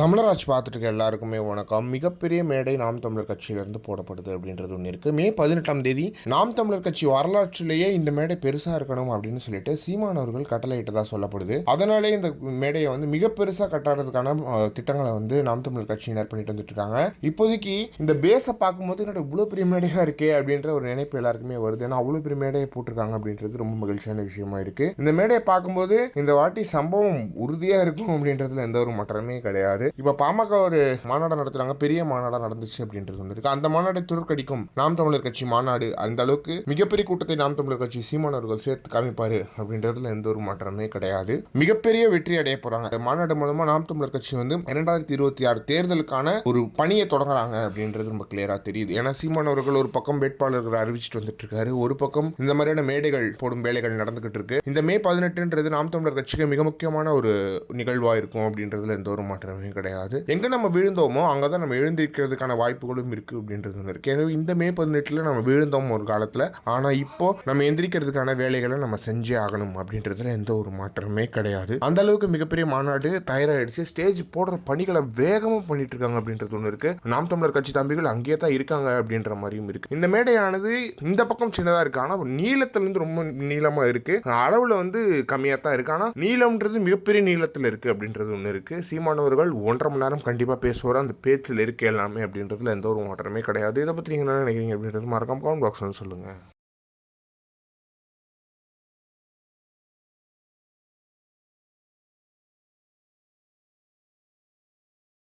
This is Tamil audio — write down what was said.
தமிழராஜ் பார்த்துட்டு இருக்க எல்லாருக்குமே வணக்கம். மிகப்பெரிய மேடை நாம் தமிழர் கட்சியிலிருந்து போடப்படுது அப்படின்றது ஒன்று இருக்குது மே பதினெட்டாம் தேதி நாம் தமிழர் கட்சி வரலாற்றிலேயே இந்த மேடை பெருசாக இருக்கணும் அப்படின்னு சொல்லிட்டு சீமான் அவர்கள் கட்டளையிட்டதாக சொல்லப்படுது. அதனாலே இந்த மேடையை வந்து மிக பெருசாக கட்டாடுறதுக்கான திட்டங்களை வந்து நாம் தமிழர் கட்சியினர் பண்ணிட்டு வந்துட்டு இருக்காங்க. இப்போதைக்கு இந்த பேஸை பார்க்கும்போது என்னோட இவ்வளோ பெரிய மேடையாக இருக்கே அப்படின்ற ஒரு நினைப்பு எல்லாருக்குமே வருது. ஏன்னா அவ்வளோ பெரிய மேடையை போட்டிருக்காங்க அப்படின்றது ரொம்ப மகிழ்ச்சியான விஷயமா இருக்குது இந்த மேடையை பார்க்கும்போது இந்த வாட்டி சம்பவம் உறுதியாக இருக்கும் அப்படின்றதுல எந்த ஒரு மாற்றமே கிடையாது. இப்போ பாமக ஒரு மாநாடு நடத்துறாங்க பெரிய மாநாடாக நடந்துச்சு அப்படின்றது வந்துருக்கு. அந்த மாநாடை துருக்கடிக்கும் நாம் தமிழர் கட்சி மாநாடு அந்த அளவுக்கு மிகப்பெரிய கூட்டத்தை நாம் தமிழர் கட்சி சீமானவர்கள் சேர்த்து காமிப்பாரு அப்படின்றதுல எந்த ஒரு மாற்றமே கிடையாது. மிகப்பெரிய வெற்றி அடைய போறாங்க. மாநாடு மூலமா நாம் தமிழர் கட்சி வந்து இரண்டாயிரத்தி இருபத்தி ஆறு தேர்தலுக்கான ஒரு பணியை தொடங்குறாங்க அப்படின்றது ரொம்ப கிளியரா தெரியுது. ஏன்னா சீமானவர்கள் ஒரு பக்கம் வேட்பாளர்கள் அறிவிச்சிட்டு வந்துட்டு இருக்காரு ஒரு பக்கம் இந்த மாதிரியான மேடைகள் போடும் வேலைகள் நடந்துகிட்டு இருக்கு. இந்த மே பதினெட்டுன்றது நாம் தமிழர் கட்சிக்கு மிக முக்கியமான ஒரு நிகழ்வா இருக்கும் அப்படின்றதுல எந்த ஒரு மாற்றமே கிடையாது. எங்க நம்ம விழுந்தோமோ அங்கதான் நம்ம எழுந்திருக்கிறதுக்கான வாய்ப்புகளும் இருக்கு அப்படின்றது ஒன்று இருக்கு. எனவே இந்த மே பதினெட்டுல நம்ம விழுந்தோம் ஒரு காலத்துல. ஆனா இப்போ நம்ம எந்திரிக்கிறதுக்கான வேலைகளை நம்ம செஞ்சே ஆகணும் அப்படின்றதுல எந்த ஒரு மாற்றமே கிடையாது. அந்த அளவுக்கு மிகப்பெரிய மாநாடு தயாராகிடுச்சு ஸ்டேஜ் போடுற பணிகளை வேகமாக பண்ணிட்டு இருக்காங்க அப்படின்றது ஒன்று இருக்கு. நாம் தமிழர் கட்சி தம்பிகள் அங்கேயே தான் இருக்காங்க அப்படின்ற மாதிரியும் இருக்கு. இந்த மேடையானது இந்த பக்கம் சின்னதா இருக்கு. ஆனா நீளத்துல இருந்து ரொம்ப நீளமா இருக்கு. அளவுல வந்து கம்மியா தான் இருக்கு. ஆனா நீளம்ன்றது மிகப்பெரிய நீளத்துல இருக்கு அப்படின்றது ஒன்று இருக்கு. சீமானவர்கள் ஒன்றரை மணி நேரம் கண்டிப்பாக பேசுவார். அந்த பேச்சில் இருக்க எல்லாமே அப்படின்றதுல எந்த ஒரு மாற்றமே கிடையாது. இதை பற்றி நீங்கள் என்ன நினைக்கிறீங்க அப்படின்றது மறக்காம கமெண்ட் பாக்ஸ்ல சொல்லுங்கள்